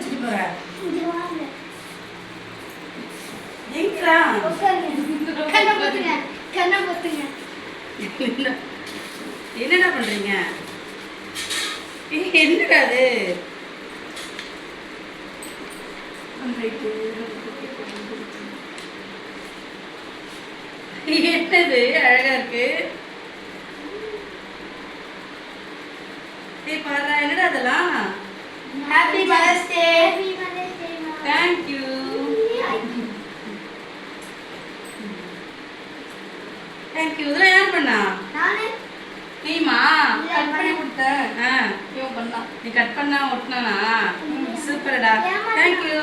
வச்சுட்டு போற. ஜெயிக்கிறா கண்ணை பத்துங்க. கண்ணை பத்துங்க. என்னடா பண்றீங்க? என்னடா அது? என்னது? அழகா இருக்கு. பாரு என்னடா அதெல்லாம்? டே தேங்க் யூ தேங்க் யூ இதெல்லாம் யார் பண்ணா? நானே. நீமா கட் பண்ணி கொடுத்தேன். ஆ. இவன் பண்ணா நீ கட் பண்ணா ஒட்டினானா சூப்பர்டா. Thank you